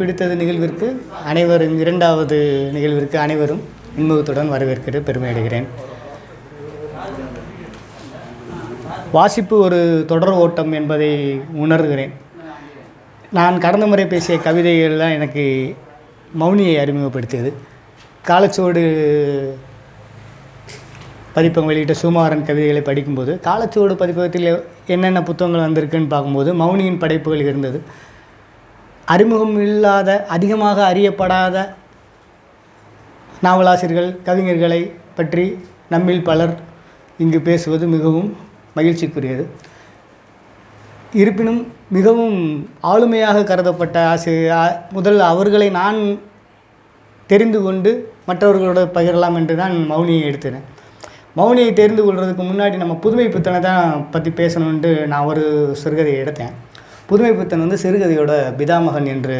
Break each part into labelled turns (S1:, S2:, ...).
S1: பிடித்தது நிகழ்விற்கு அனைவரும் இரண்டாவது நிகழ்விற்கு அனைவரும் இன்முகத்துடன் வரவேற்கிற பெருமை அடைகிறேன் வாசிப்பு ஒரு தொடர் ஓட்டம் என்பதை உணர்கிறேன். நான் கடந்த முறை பேசிய கவிதைகள்லாம் எனக்கு மௌனியை அறிமுகப்படுத்தியது. காலச்சோடு பதிப்பகம் வெளியிட்ட சுமாரன் கவிதைகளை படிக்கும்போது காலச்சோடு பதிப்பகத்தில் என்னென்ன புத்தகங்கள் வந்திருக்குன்னு பார்க்கும்போது மௌனியின் படைப்புகள் இருந்தது. அறிமுகம் இல்லாத அதிகமாக அறியப்படாத நாவலாசிரியர்கள் கவிஞர்களை பற்றி நம்மில் பலர் இங்கு பேசுவது மிகவும் மகிழ்ச்சிக்குரியது. இருப்பினும் மிகவும் ஆளுமையாக கருதப்பட்ட ஆசிரியர் முதல் அவர்களை நான் தெரிந்து கொண்டு மற்றவர்களோட பகிரலாம் என்று தான் மௌனியை எடுத்தேன். மௌனியை தெரிந்து கொள்வதற்கு முன்னாடி நம்ம புதுமை புத்தனை தான் பற்றி பேசணுன்ட்டு நான் ஒரு சிறுகதையை எடுத்தேன். புதுமை புத்தன் வந்து சிறுகதையோட பிதாமகன் என்று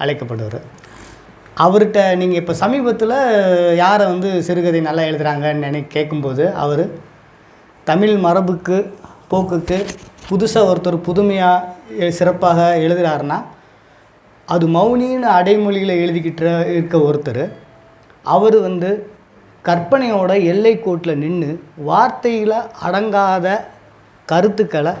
S1: அழைக்கப்படுவார். அவர்கிட்ட நீங்கள் இப்போ சமீபத்தில் யாரை வந்து சிறுகதை நல்லா எழுதுகிறாங்கன்னு நினை கேட்கும்போது அவர் தமிழ் மரபுக்கு போக்குக்கு புதுசாக ஒருத்தர் புதுமையாக சிறப்பாக எழுதுகிறாருன்னா அது மௌனின்னு அடைமொழியில் எழுதிக்கிட்டு இருக்க ஒருத்தர் அவர் வந்து கற்பனையோட எல்லைக்கோட்டில் நின்று வார்த்தையில் அடங்காத கருத்துக்களை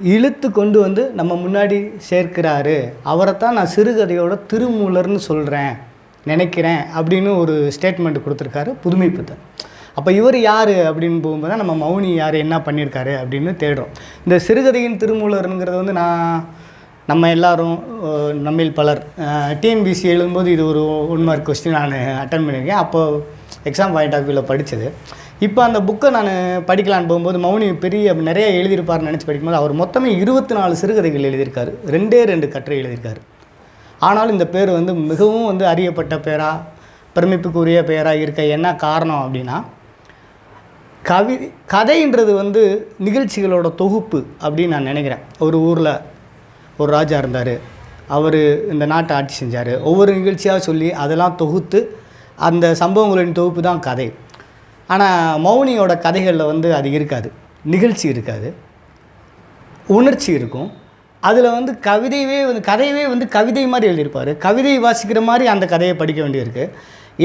S1: இழுத்து கொண்டு வந்து நம்ம முன்னாடி சேர்க்கிறாரு. அவரை தான் நான் சிறுகதையோட திருமூலர்னு சொல்கிறேன் நினைக்கிறேன் அப்படின்னு ஒரு ஸ்டேட்மெண்ட் கொடுத்துருக்காரு புதுமை புத்தன் அப்போ இவர் யார் அப்படின்னு போகும்போது தான் நம்ம மௌனி யார் என்ன பண்ணியிருக்காரு அப்படின்னு தேடுறோம். இந்த சிறுகதையின் திருமூலருங்கிறது வந்து நான் நம்ம எல்லாரும் நம்மில் பலர் டிஎன்பிசி எழுதும்போது இது ஒரு ஒன் மார்க் கொஸ்டின் நான் அட்டன் பண்ணியிருக்கேன். அப்போது எக்ஸாம் பாயிண்ட் ஆஃப் வியூவில் படித்தது இப்போ அந்த புக்கை நான் படிக்கலான்னு போகும்போது மௌனி பெரிய நிறைய எழுதியிருப்பார்னு நினச்சி படிக்கும்போது அவர் மொத்தமே இருபத்தி நாலு சிறுகதைகள் எழுதியிருக்காரு. ரெண்டே ரெண்டு கட்டுரை எழுதியிருக்காரு. ஆனாலும் இந்த பேர் வந்து மிகவும் வந்து அறியப்பட்ட பேராக பிரமிப்புக்குரிய பேராக இருக்க என்ன காரணம் அப்படின்னா கவி கதைன்றது வந்து நிகழ்ச்சிகளோட தொகுப்பு அப்படின்னு நான் நினைக்கிறேன். ஒரு ஊரில் ஒரு ராஜா இருந்தார். அவர் இந்த நாட்டை ஆட்சி செஞ்சார். ஒவ்வொரு நிகழ்ச்சியாக சொல்லி அதெல்லாம் தொகுத்து அந்த சம்பவங்களின் தொகுப்பு தான் கதை. ஆனால் மௌனியோட கதைகளில் வந்து அது இருக்காது. நிகழ்ச்சி இருக்காது. உணர்ச்சி இருக்கும். அதில் வந்து கவிதையவே வந்து கதையவே வந்து கவிதை மாதிரி எழுதியிருப்பார். கவிதை வாசிக்கிற மாதிரி அந்த கதையை படிக்க வேண்டியிருக்கு.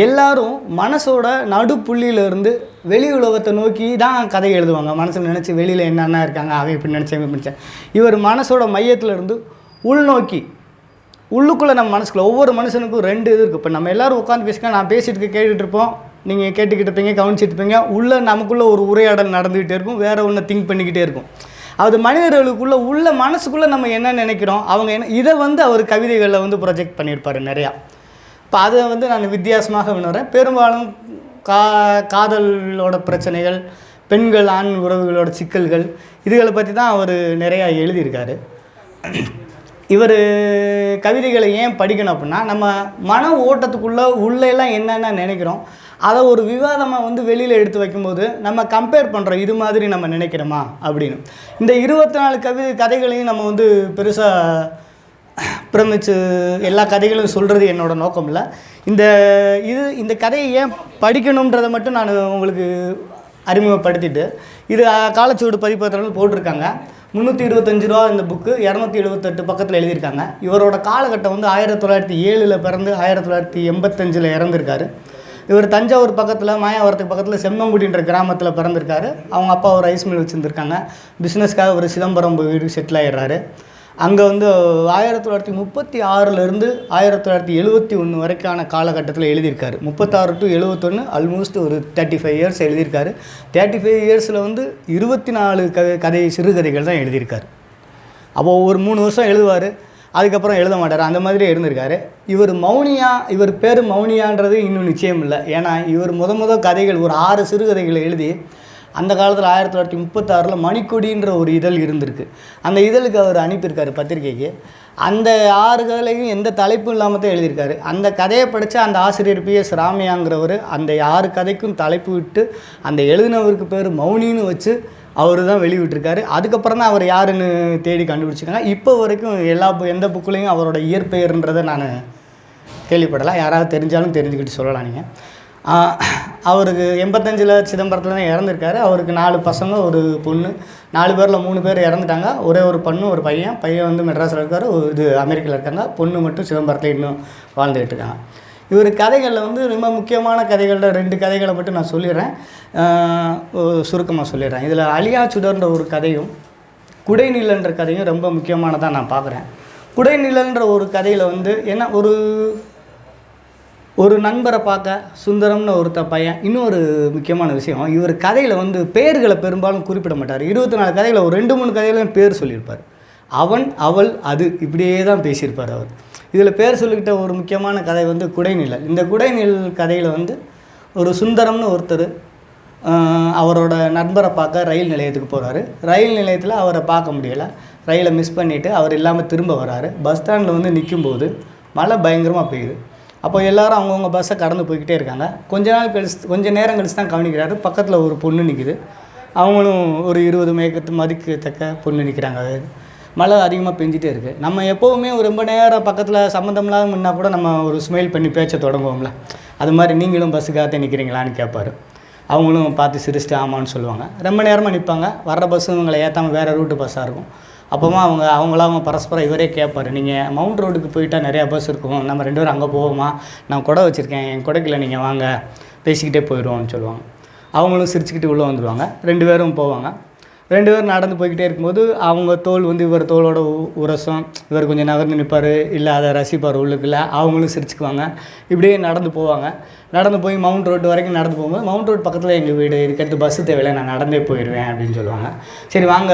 S1: எல்லாரும் மனசோட நடுப்புள்ளியிலேருந்து வெளி உலகத்தை நோக்கி தான் கதை எழுதுவாங்க. மனசில் நினச்சி வெளியில் என்னென்ன இருக்காங்க அவன் இப்படி நினச்சேன் இப்படி நினச்சேன். இவர் மனசோட மையத்திலேருந்து உள்நோக்கி உள்ளுக்குள்ளே நம்ம மனசுக்குள்ள ஒவ்வொரு மனுஷனுக்கும் ரெண்டு இது இருக்குது இப்போ நம்ம எல்லாரும் உட்காந்து பேசிக்கலாம் நான் பேசிட்டு இருக்க இருப்போம். நீங்கள் கேட்டுக்கிட்டு இருப்பீங்க கவனிச்சிட்டு இருப்பீங்க உள்ளே நமக்குள்ளே ஒரு உரையாடல் நடந்துக்கிட்டே இருக்கும். வேறு ஒன்று திங்க் பண்ணிக்கிட்டே இருக்கும். அது மனிதர்களுக்குள்ளே உள்ள மனசுக்குள்ளே நம்ம என்ன நினைக்கிறோம்? அவங்க என்ன இதை வந்து அவர் கவிதைகளில் வந்து ப்ரொஜெக்ட் பண்ணியிருப்பார் நிறையா. இப்போ அதை வந்து நான் வித்தியாசமாக உணர்றேன். பெரும்பாலும் கா காதலோட பிரச்சனைகள் பெண்கள் ஆண் உறவுகளோட சிக்கல்கள் இதுகளை பற்றி தான் அவர் நிறையா எழுதியிருக்காரு. இவர் கவிதைகளை ஏன் படிக்கணும் அப்படின்னா நம்ம மன ஓட்டத்துக்குள்ளே உள்ளெல்லாம் என்னென்ன நினைக்கிறோம்? அதை ஒரு விவாதமாக வந்து வெளியில் எடுத்து வைக்கும்போது நம்ம கம்பேர் பண்ணுறோம் இது மாதிரி நம்ம நினைக்கிறோமா அப்படின்னு. இந்த இருபத்தி நாலு கவிதை கதைகளையும் நம்ம வந்து பெருசாக பிரமிச்சு எல்லா கதைகளும் சொல்கிறது என்னோட நோக்கம் இல்லை. இந்த இது இந்த கதையை ஏன் படிக்கணுன்றதை மட்டும் நான் உங்களுக்கு அறிமுகப்படுத்திட்டு இது காலச்சுவடு பதிப்பகத்தில் போட்டிருக்காங்க. முந்நூற்றி இருபத்தஞ்சு ரூபா இந்த புக்கு இரநூத்தி எழுபத்தெட்டு பக்கத்தில் எழுதியிருக்காங்க. இவரோட காலகட்டம் வந்து ஆயிரத்தி தொள்ளாயிரத்தி ஏழில் பிறந்து ஆயிரத்தி தொள்ளாயிரத்தி எண்பத்தஞ்சில் இறந்துருக்காரு. இவர் தஞ்சாவூர் பக்கத்தில் மாயாவரத்துக்கு பக்கத்தில் செம்மங்குடின்ற கிராமத்தில் பிறந்திருக்காரு. அவங்க அப்பா ஒரு ரைஸ் மில் வச்சுருந்துருக்காங்க. பிஸ்னஸ்க்காக ஒரு சிதம்பரம் வீடு செட்டில் ஆயிடுறாரு. அங்கே வந்து ஆயிரத்தி தொள்ளாயிரத்தி முப்பத்தி ஆறுலேருந்து ஆயிரத்தி தொள்ளாயிரத்தி எழுபத்தி ஒன்று வரைக்கான காலகட்டத்தில் எழுதியிருக்காரு. முப்பத்தாறு டு எழுபத்தொன்று ஆல்மோஸ்ட் ஒரு தேர்ட்டி ஃபைவ் இயர்ஸ் எழுதியிருக்காரு. தேர்ட்டி ஃபைவ் இயர்ஸில் வந்து இருபத்தி நாலு க கதை சிறுகதைகள் தான் எழுதியிருக்காரு. அப்போ ஒரு மூணு வருஷம் எழுதுவார். அதுக்கப்புறம் எழுத மாட்டார். அந்த மாதிரி இருந்திருக்காரு. இவர் மௌனியா இவர் பேர் மௌனியான்றது இன்னும் நிச்சயம் இல்லை. ஏன்னா இவர் முத முத கதைகள் ஒரு ஆறு சிறுகதைகளை எழுதி அந்த காலத்தில் ஆயிரத்தி தொள்ளாயிரத்தி முப்பத்தாறில் மணிக்கொடின்ற ஒரு இதழ் இருந்திருக்கு. அந்த இதழுக்கு அவர் அனுப்பியிருக்காரு பத்திரிக்கைக்கு அந்த ஆறு கதையும் எந்த தலைப்பும் இல்லாமல் தான் எழுதியிருக்காரு. அந்த கதையை படித்த அந்த ஆசிரியர் பி எஸ் ராமையாங்கிறவர் அந்த ஆறு கதைக்கும் தலைப்பு விட்டு அந்த எழுதினவருக்கு பேர் மௌனின்னு வச்சு அவர் தான் வெளியிட்டிருக்காரு. அதுக்கப்புறம் தான் அவர் யாருன்னு தேடி கண்டுபிடிச்சிருக்காங்க. இப்போ வரைக்கும் எல்லா எந்த புக்குலேயும் அவரோட இயற்பெயர்ன்றதை நான் கேள்விப்படலாம் யாராவது தெரிஞ்சாலும் தெரிஞ்சுக்கிட்டு சொல்லலாம் நீங்கள் அவருக்கு எண்பத்தஞ்சில் சிதம்பரத்தில் தான் இறந்துருக்காரு. அவருக்கு நாலு பசங்க ஒரு பொண்ணு. நாலு பேரில் மூணு பேர் இறந்துட்டாங்க. ஒரே ஒரு பொண்ணு ஒரு பையன். பையன் வந்து மெட்ராஸில் இருக்கார். இது அமெரிக்காவில் இருக்காங்க. பொண்ணு மட்டும் சிதம்பரத்தில் இன்னும் வாழ்ந்துகிட்டு இருக்காங்க. இவர் கதைகளில் வந்து ரொம்ப முக்கியமான கதைகளில் ரெண்டு கதைகளை மட்டும் நான் சொல்லிடுறேன். சுருக்கமாக சொல்லிடுறேன். இதில் அழியா சுடர்ன்ற ஒரு கதையும் குடைநிலன்ற கதையும் ரொம்ப முக்கியமானதாக நான் பார்க்குறேன் குடைநிலன்ற ஒரு கதையில் வந்து என்ன ஒரு ஒரு நண்பரை பார்க்க சுந்தரம்னு ஒருத்த பையன் இன்னொரு முக்கியமான விஷயம் இவர் கதையில் வந்து பெயர்களை பெரும்பாலும் குறிப்பிட மாட்டார். இருபத்தி நாலு கதையில் ஒரு ரெண்டு மூணு கதையிலையும் பேர் சொல்லியிருப்பார். அவன் அவள் அது இப்படியே தான் பேசியிருப்பார் அவர். இதில் பேர் சொல்லிக்கிட்ட ஒரு முக்கியமான கதை வந்து குடைநிழல். இந்த குடைநிழல் கதையில் வந்து ஒரு சுந்தரம்னு ஒருத்தர் அவரோட நண்பரை பார்க்க ரயில் நிலையத்துக்கு போகிறாரு ரயில் நிலையத்தில் அவரை பார்க்க முடியலை. ரயிலை மிஸ் பண்ணிவிட்டு அவர் இல்லாமல் திரும்ப வராரு. பஸ் ஸ்டாண்டில் வந்து நிற்கும்போது மழை பயங்கரமாக பெய்யுது. அப்போ எல்லோரும் அவங்கவுங்க பஸ்ஸை கடந்து போய்கிட்டே இருக்காங்க. கொஞ்ச நாள் கழிச்சு கொஞ்சம் நேரம் கழிச்சு தான் கவனிக்கிறாரு. பக்கத்தில் ஒரு பொண்ணு நிற்கிது அவங்களும் ஒரு இருபது மேக்கத்து மதிக்கத்தக்க பொண்ணு நிற்கிறாங்க மழை அதிகமாக பெஞ்சிட்டே இருக்குது நம்ம எப்போவுமே ஒரு ரொம்ப நேரம் பக்கத்தில் சம்மந்தம் இல்லாமல் முன்னா கூட நம்ம ஒரு ஸ்மைல் பண்ணி பேச்ச தொடங்குவோம்ல. அது மாதிரி நீங்களும் பஸ்ஸுக்காக நிற்கிறீங்களான்னு கேட்பாரு அவங்களும் பார்த்து சிரிச்சுட்டு ஆமான்னு சொல்லுவாங்க. ரொம்ப நேரமாக நிற்பாங்க வர்ற பஸ்ஸு இவங்களை ஏற்றாமல் வேறு ரூட்டு பஸ்ஸாக இருக்கும். அப்போமா அவங்க அவங்களாம் பரஸ்பரம் இவரே கேட்பாரு நீங்கள் மவுண்ட் ரோடுக்கு போயிட்டால் நிறையா பஸ் இருக்கும். நம்ம ரெண்டு பேரும் அங்கே போவோமா? நான் குடை வச்சுருக்கேன். என் குடைக்கில் நீங்கள் வாங்க. பேசிக்கிட்டே போயிடுவோம்னு சொல்லுவாங்க. அவங்களும் சிரிச்சுக்கிட்டு உள்ளே வந்துடுவாங்க ரெண்டு பேரும் போவாங்க. ரெண்டு பேரும் நடந்து போய்கிட்டே இருக்கும்போது அவங்க தோல் வந்து இவர் தோலோட உ- இவர் கொஞ்சம் நகர்ந்து நிற்பார் இல்லை அதை ரசிப்பார் உள்ளுக்குள்ள அவங்களும் சிரிச்சுக்குவாங்க. இப்படியே நடந்து போவாங்க. நடந்து போய் மவுண்ட் ரோடு வரைக்கும் நடந்து போகும்போது மவுண்ட் ரோடு பக்கத்தில் எங்கள் வீடு இதுக்கடுத்து பஸ்ஸு தேவையில்லை நான் நடந்தே போயிடுவேன் அப்படின்னு சொல்லுவாங்க. சரி வாங்க.